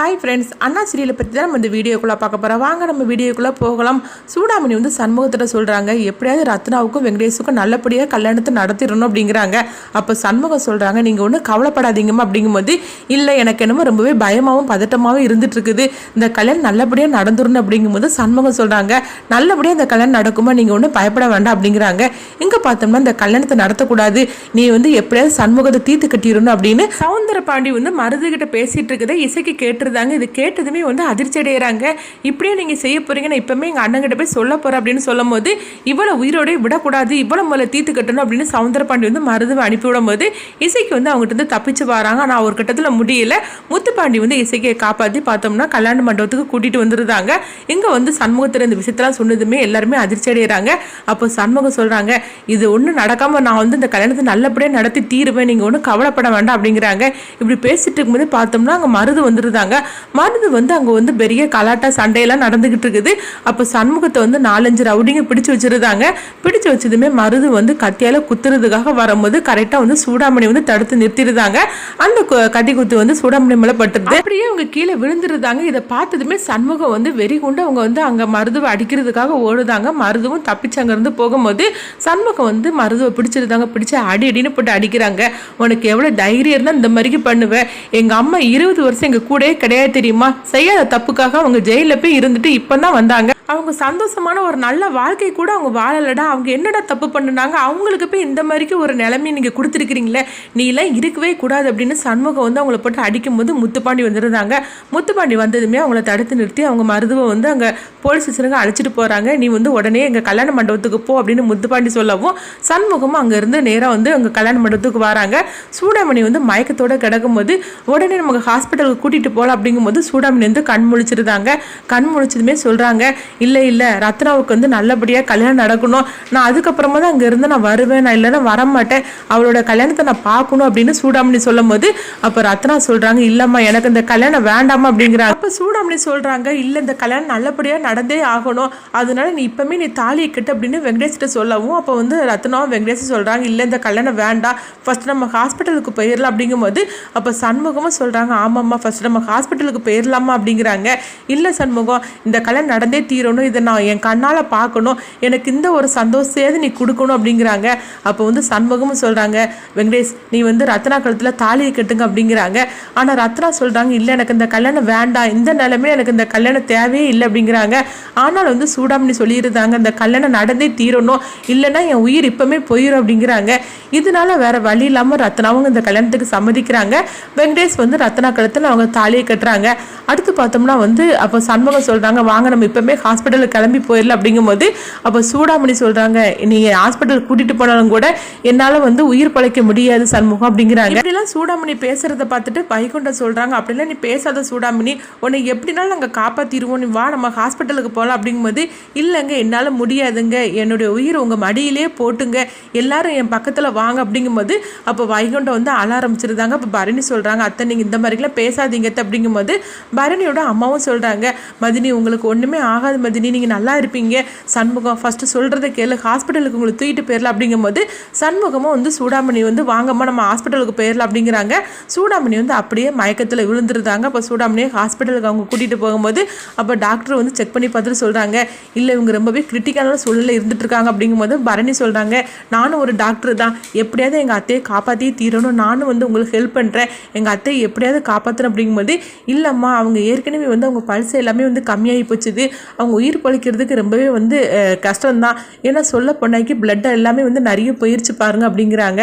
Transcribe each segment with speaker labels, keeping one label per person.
Speaker 1: Hi friends அண்ணா சீரியலை பற்றி தான் நம்ம இந்த வீடியோக்குள்ளே பார்க்க போகிறோம் வாங்க நம்ம வீடியோக்குள்ளே போகலாம். சூடாமணி வந்து சண்முகத்திட்ட சொல்கிறாங்க எப்படியாவது ரத்னாவுக்கும் வெங்கடேஷுக்கும் நல்லபடியாக கல்யாணத்தை நடத்திடணும் அப்படிங்கிறாங்க. அப்போ சண்முகம் சொல்கிறாங்க நீங்கள் ஒன்றும் கவலைப்படாதீங்கம்மா அப்படிங்கும்போது இல்லை எனக்கு என்னமோ ரொம்பவே பயமாகவும் பதட்டமாகவும் இருந்துட்டுருக்குது. இந்த கல்யாணம் நல்லபடியாக நடந்துடணும் அப்படிங்கும்போது சண்முகம் சொல்கிறாங்க நல்லபடியாக இந்த கல்யாணம் நடக்குமா? நீங்கள் ஒன்றும் பயப்பட வேண்டாம் அப்படிங்கிறாங்க. இங்கே பார்த்தோம்னா இந்த கல்யாணத்தை நடத்தக்கூடாது. நீ வந்து எப்படியாவது சண்முகத்தை தீர்த்து கட்டிடணும் அப்படின்னு சவுந்தர பாண்டி வந்து மருதுகிட்ட பேசிகிட்டு இருக்கதை இசைக்கு கேட்டிருந்தாங்க. இது கேட்டதுமே வந்து அதிர்ச்சி அடைகிறாங்க இப்படியே நீங்கள் செய்ய போகிறீங்க நான் இப்பவுமே எங்கள் அண்ணங்கிட்ட போய் சொல்ல போகிறேன் அப்படின்னு சொல்லும் போது இவ்வளோ உயிரோடய விடக்கூடாது இவ்வளோ முதல்ல தீர்த்து கட்டணும் அப்படின்னு சவுந்தர பாண்டி வந்து மருதுவை அனுப்பி விடும்போது இசைக்கு வந்து அவங்ககிட்ட இருந்து தப்பிச்சு வராங்க. ஆனால் ஒரு கட்டத்தில் முடியல. முத்துப்பாண்டி வந்து இசையை காப்பாற்றி பார்த்தோம்னா கல்யாண மண்டபத்துக்கு கூட்டிகிட்டு வந்துருந்தாங்க. இங்கே வந்து சண்முகத்தில் இந்த விஷயத்தெல்லாம் சொன்னதுமே எல்லாருமே அதிர்ச்சி அடைகிறாங்க அப்போ சண்முகம் சொல்கிறாங்க இது ஒன்றும் நடக்காமல் நான் வந்து இந்த கல்யாணத்தை நல்லபடியாக நடத்தி தீருவேன். நீங்கள் ஒன்றும் கவலைப்பட வேண்டாம் அப்படிங்கிறாங்க. இப்படி பேசிட்டு இருக்கும்போது பார்த்தோம்னா அங்கே மருது வந்துருந்தாங்க. மருது வந்து அங்கே வந்து பெரிய கலாட்டா சண்டையெல்லாம் நடந்துக்கிட்டு இருக்குது. அப்போ சண்முகத்தை வந்து நாலஞ்சு ரவுடிங்க பிடிச்சு வச்சிருந்தாங்க. பிடிச்சு வச்சதுமே மருது வந்து கத்தியால் குத்துறதுக்காக வரும்போது கரெக்டாக வந்து சூடாமணி வந்து தடுத்து நிறுத்திருந்தாங்க. அந்த கத்தி குத்து வந்து சூடாமணி மேலே பட்டுருது அப்படியே அவங்க கீழே விழுந்துருந்தாங்க. இதை பார்த்ததுமே சண்முகம் வந்து வெறி கொண்டு அவங்க வந்து அங்கே மருதுவை அடிக்கிறதுக்காக ஓடுதாங்க. மருதுவும் தப்பிச்சு அங்கேருந்து போகும்போது சண்முகம் வந்து மருதுவை பிடிச்சிருந்தாங்க. பிடிச்சி அடி அடின்னு போட்டு அடிக்கிறாங்க. உனக்கு எவ்வளோ தைரியம் இருந்தால் இந்த மாதிரிக்கு பண்ணுவேன் எங்கள் அம்மா இருபது வருஷம் எங்கள் கூடயே கிடையாது தெரியுமா? செய்யாத தப்புக்காக அவங்க ஜெயிலில் போய் இருந்துட்டு இப்போ தான் வந்தாங்க. அவங்க சந்தோஷமான ஒரு நல்ல வாழ்க்கை கூட அவங்க வாழலடா. அவங்க என்னடா தப்பு பண்ணுனாங்க? அவங்களுக்கு போய் இந்த மாதிரிக்கு ஒரு நிலைமையை நீங்கள் கொடுத்துருக்கிறீங்களே. நீலாம் இருக்கவே கூடாது அப்படின்னு சண்முகம் வந்து அவங்கள போட்டு அடிக்கும்போது முத்துப்பாண்டி வந்துருந்தாங்க. முத்துப்பாண்டி வந்ததுமே அவங்கள தடுத்து நிறுத்தி அவங்க மருதுவை வந்து அங்கே போலீஸ் ஸ்டேஷனுக்கு அழைச்சிட்டு போகிறாங்க நீ வந்து உடனே எங்கள் கல்யாண மண்டபத்துக்கு போ அப்படின்னு முத்துப்பாண்டி சொல்லவும் சண்முகமும் அங்கேருந்து நேராக வந்து அங்கே கல்யாண மண்டபத்துக்கு வராங்க. சூடாமணி வந்து மயக்கத்தோடு கிடக்கும்போது உடனே நமக்கு ஹாஸ்பிட்டலுக்கு கூட்டிகிட்டு போகலாம் அப்படிங்கும்போது சூடாமணி வந்து கண் முழிச்சிருந்தாங்க. கண் முழிச்சதுமே சொல்கிறாங்க இல்லை இல்லை ரத்னாவுக்கு வந்து நல்லபடியாக கல்யாணம் நடக்கணும். நான் அதுக்கப்புறமா தான் அங்கேருந்து நான் வருவேன். நான் இல்லைன்னா வரமாட்டேன். அவளோட கல்யாணத்தை நான் பார்க்கணும் அப்படின்னு சூடாமணி சொல்லும் போது அப்போ ரத்னா சொல்கிறாங்க இல்லைம்மா எனக்கு இந்த கல்யாணம் வேண்டாமா அப்படிங்கிறாங்க. அப்போ சூடாமணி சொல்கிறாங்க இல்லை இந்த கல்யாணம் நல்லபடியாக நடந்தே ஆகணும். அதனால நீ இப்போமே நீ தாலியை கட்டு அப்படின்னு வெங்கடேஷ்கிட்ட சொல்லவும் அப்போ வந்து ரத்னாவும் வெங்கடேஷன் சொல்கிறாங்க இல்லை இந்த கல்யாணம் வேண்டாம். ஃபர்ஸ்ட் நம்ம ஹாஸ்பிட்டலுக்கு போயிடலாம் அப்படிங்கும்போது அப்போ சண்முகமும் சொல்கிறாங்க ஆமாம்மா ஃபர்ஸ்ட் நம்ம ஹாஸ்பிட்டலுக்கு போயிடலாமா அப்படிங்கிறாங்க. இல்லை சண்முகம் இந்த கல்யாணம் நடந்தே தீரும் தீரணும் இதை நான் என் கண்ணால் பார்க்கணும் எனக்கு இந்த ஒரு சந்தோஷத்தையாவது நீ கொடுக்கணும் அப்படிங்கிறாங்க. அப்போ வந்து சண்முகமும் சொல்கிறாங்க வெங்கடேஷ் நீ வந்து ரத்னா கழுத்தில் தாலியை கட்டுங்க அப்படிங்கிறாங்க. ஆனால் ரத்னா சொல்கிறாங்க இல்லை எனக்கு இந்த கல்யாணம் வேண்டாம் இந்த நிலமே எனக்கு இந்த கல்யாணம் தேவையே இல்லை அப்படிங்கிறாங்க. ஆனால் வந்து சூடாமணி சொல்லியிருந்தாங்க இந்த கல்யாணம் நடந்தே தீரணும் இல்லைன்னா என் உயிர் இப்போமே போயிடும் அப்படிங்கிறாங்க. இதனால வேற வழி இல்லாமல் ரத்னாவும் இந்த கல்யாணத்துக்கு சம்மதிக்கிறாங்க. வெங்கடேஷ் வந்து ரத்னா கழுத்தில் அவங்க தாலியை கட்டுறாங்க. அடுத்து பார்த்தோம்னா வந்து அப்போ சண்முகம் சொல்கிறாங்க வாங்க நம்ம இப்போமே ஹாஸ்பிட்டலுக்கு கிளம்பி போயிடல அப்படிங்கும்போது அப்போ சூடாமணி சொல்கிறாங்க நீங்கள் ஹாஸ்பிட்டல் கூட்டிகிட்டு போனாலும் கூட என்னால் வந்து உயிர் பழைக்க முடியாது சண்முகம் அப்படிங்கிறாங்க. இப்படிலாம் சூடாமணி பேசுகிறத பார்த்துட்டு வைகுண்டம் சொல்கிறாங்க அப்படிலாம் நீ பேசாத சூடாமணி உன்னை எப்படினாலும் நாங்கள் காப்பாற்றிடுவோம் நீ வா நம்ம ஹாஸ்பிட்டலுக்கு போகலாம் அப்படிங்கும்போது இல்லைங்க என்னால் முடியாதுங்க. என்னுடைய உயிர் உங்கள் மடியிலே போட்டுங்க. எல்லாரும் என் பக்கத்தில் வாங்க அப்படிங்கும்போது அப்போ வைகுண்டம் வந்து அழ ஆரம்பிச்சிருந்தாங்க. அப்போ பரணி சொல்கிறாங்க அத்தை நீங்கள் இந்த மாதிரிலாம் பேசாதீங்க அப்படிங்கும்போது பரணியோட அம்மாவும் சொல்கிறாங்க மதினி உங்களுக்கு ஒன்றுமே ஆகாது மதினி நீங்கள் நல்லா இருப்பீங்க. சண்முகம் ஃபஸ்ட்டு சொல்கிறத கேளு. ஹாஸ்பிட்டலுக்கு உங்களை தூக்கிட்டு போயிடலாம் அப்படிங்கும்போது சண்முகமும் வந்து சூடாமணி வந்து வாங்கம்மா நம்ம ஹாஸ்பிட்டலுக்கு போயிடலாம் அப்படிங்கிறாங்க. சூடாமணி வந்து அப்படியே மயக்கத்தில் விழுந்துருந்தாங்க அப்போ சூடாமணியை ஹாஸ்பிட்டலுக்கு அவங்க கூட்டிகிட்டு போகும்போது அப்போ டாக்டர் வந்து செக் பண்ணி பார்த்துட்டு சொல்கிறாங்க இல்லை இவங்க ரொம்பவே கிரிட்டிக்கலான சூழ்நிலை இருந்துட்டு இருக்காங்க அப்படிங்கும்போது பரணி சொல்கிறாங்க நானும் ஒரு டாக்டர் தான். எப்படியாவது எங்கள் அத்தையை காப்பாற்றி தீரணும். நானும் வந்து உங்களுக்கு ஹெல்ப் பண்ணுறேன் எங்கள் அத்தையை எப்படியாவது காப்பாற்றணும் அப்படிங்கும்போது இல்லைம்மா அவங்க ஏற்கனவே வந்து அவங்க பல்ஸ் எல்லாமே வந்து கம்மியாகி போச்சுது. அவங்க உயிர் பழிக்கிறதுக்கு ரொம்பவே வந்து கஷ்டம்தான். ஏன்னா சொல்ல பொண்ணாக்கி பிளட் எல்லாமே வந்து நிறைய போயிடுச்சு பாருங்க அப்படிங்கிறாங்க.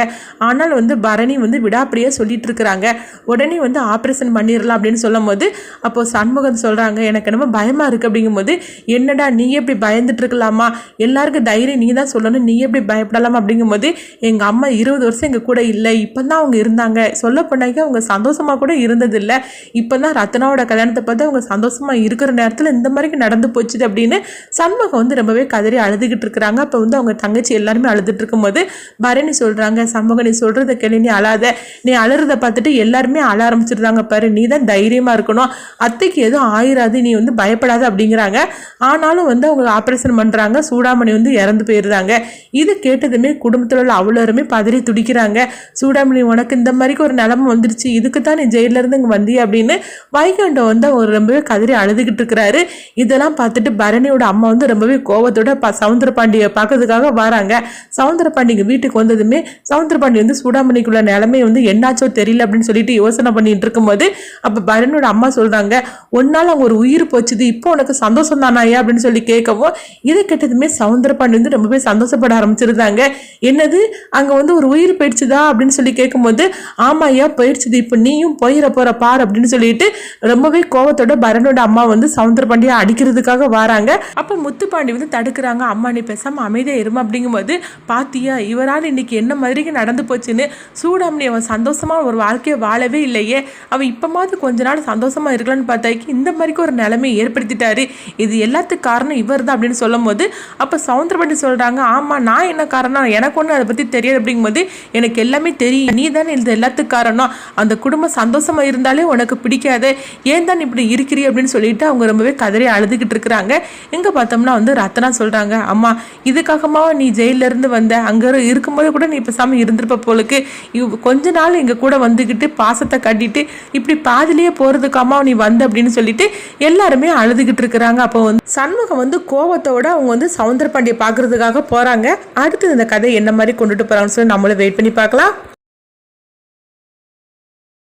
Speaker 1: ஆனால் வந்து பரணி வந்து விடாப்படியாக சொல்லிட்டு இருக்கிறாங்க உடனே வந்து ஆப்ரேஷன் பண்ணிடலாம் அப்படின்னு சொல்லும் போது அப்போ சண்முகம் சொல்கிறாங்க எனக்கு என்னமோ பயமாக இருக்குது அப்படிங்கும்போது என்னடா நீ எப்படி பயந்துட்டு இருக்கலாமா எல்லாருக்கும் தைரியம் நீ தான் சொல்லணும். நீ எப்படி பயப்படலாம்? அப்படிங்கும்போது எங்கள் அம்மா இருபது வருஷம் எங்கள் கூட இல்லை. இப்போ தான் அவங்க இருந்தாங்க. சொல்ல பொண்ணாக்கி அவங்க சந்தோஷமாக கூட இருந்ததில்லை. இப்போ தான் ரத்னாவோட கல்யாணத்தை பார்த்து அவங்க சந்தோஷமாக இருக்கிற நேரத்தில் இந்த மாதிரி நடந்து போச்சு. போச்சுது அப்படின்னு சண்முகம் வந்து ரொம்பவே கதறி அழுதுகிட்டு இருக்கிறாங்க. அப்போ வந்து அவங்க தங்கச்சி எல்லாருமே அழுதுட்டு இருக்கும்போது பரணி சொல்கிறாங்க சண்முகம் நீ சொல்கிறத கேள்வி நீ அழாத. நீ அழுறத பார்த்துட்டு எல்லாருமே அழ ஆரம்பிச்சிருந்தாங்க பாரு. நீ தான் தைரியமாக இருக்கணும். அத்தைக்கு எதுவும் ஆயிராது நீ வந்து பயப்படாத அப்படிங்கிறாங்க. ஆனாலும் வந்து அவங்க ஆப்ரேஷன் பண்ணுறாங்க சூடாமணி வந்து இறந்து போயிருந்தாங்க இது கேட்டதுமே குடும்பத்தில் உள்ள அவ்வளோருமே பதறி துடிக்கிறாங்க. சூடாமணி உனக்கு இந்த மாதிரிக்கு ஒரு நிலமை வந்துருச்சு. இதுக்கு தான் நீ ஜெயிலிருந்து இங்கே வந்திய அப்படின்னு வைகண்டம் வந்து அவர் ரொம்பவே கதறி அழுதுகிட்டு இருக்கிறாரு. இதெல்லாம் பார்த்துட்டு பரணியோட அம்மா வந்து ரொம்பவே கோவத்தோட ப சவுந்தர பாண்டியை பார்க்கறதுக்காக வராங்க. சவுந்தர பாண்டிங்க வீட்டுக்கு வந்ததுமே சவுந்தர பாண்டி வந்து சூடாமணிக்குள்ள நிலைமை வந்து என்னாச்சோ தெரியல அப்படின்னு சொல்லிட்டு யோசனை பண்ணிட்டு இருக்கும்போது அப்போ பரணியோட அம்மா சொல்றாங்க ஒன்னால அவங்க ஒரு உயிர் போச்சுது இப்போ உனக்கு சந்தோஷம் தானாயா அப்படின்னு சொல்லி கேட்கவும் இதை கேட்டதுமே சவுந்தர பாண்டி வந்து ரொம்பவே சந்தோஷப்பட ஆரம்பிச்சிருந்தாங்க. என்னது? அங்க வந்து ஒரு உயிர் போயிடுச்சுதா அப்படின்னு சொல்லி கேட்கும்போது ஆமா ஐயா போயிடுச்சுது இப்போ நீயும் போயிட போற பார் அப்படின்னு சொல்லிட்டு ரொம்பவே கோவத்தோட பரணோட அம்மா வந்து சவுந்தர பாண்டியை அடிக்கிறதுக்காக வராங்க. அப்போ முத்துப்பாண்டி வந்து தடுக்கிறாங்க. அம்மா நீ பேசாம அமைதியாக இருமா அப்படிங்கும்போது பாத்தியா இவரால் இன்னைக்கு என்ன மாதிரிக்கு நடந்து போச்சுன்னு சூடாமணி அவன் சந்தோஷமா ஒரு வாழ்க்கையை வாழவே இல்லையே. அவன் இப்போமாவது கொஞ்ச நாள் சந்தோஷமா இருக்கலாம்னு பார்த்தாக்கி இந்த மாதிரிக்கு ஒரு நிலைமையை ஏற்படுத்திட்டாரு. இது எல்லாத்துக்கும் காரணம் இவர் தான் அப்படின்னு சொல்லும் போது அப்போ சவுந்தரபாண்டி சொல்கிறாங்க ஆமாம் நான் என்ன காரணம்? எனக்கு ஒன்றும் அதை பற்றி தெரியாது. அப்படிங்கும்போது எனக்கு எல்லாமே தெரியும். நீ தானே இது எல்லாத்துக்கும் காரணம். அந்த குடும்பம் சந்தோஷமாக இருந்தாலே உனக்கு பிடிக்காது. ஏன் தான் இப்படி இருக்கிறீ? அப்படின்னு சொல்லிட்டு அவங்க ரொம்பவே கதறி அழுதுகிட்டு இருக்கிறாங்க. எங்க பார்த்தோம்னா வந்து ரத்னா சொல்றாங்க அம்மா இதுக்காகமா நீ ஜெயில இருந்து வந்த? அங்க இருக்கும்போது கூட நீ பேசாம இருந்திருப்ப போலுக்கு. இவ் கொஞ்ச நாள் எங்க கூட வந்துக்கிட்டு பாசத்தை கட்டிட்டு இப்படி பாதிலேயே போகிறதுக்காமா நீ வந்த? அப்படின்னு சொல்லிட்டு எல்லாருமே அழுதுகிட்டு இருக்கிறாங்க. அப்போ வந்து சண்முகம் வந்து கோவத்தோட அவங்க வந்து சவுந்தர பாண்டியை பார்க்கறதுக்காக போறாங்க. அடுத்து இந்த கதை என்ன மாதிரி கொண்டுட்டு போறாங்கன்னு சொல்லி நம்மளும் வெயிட் பண்ணி பார்க்கலாம்.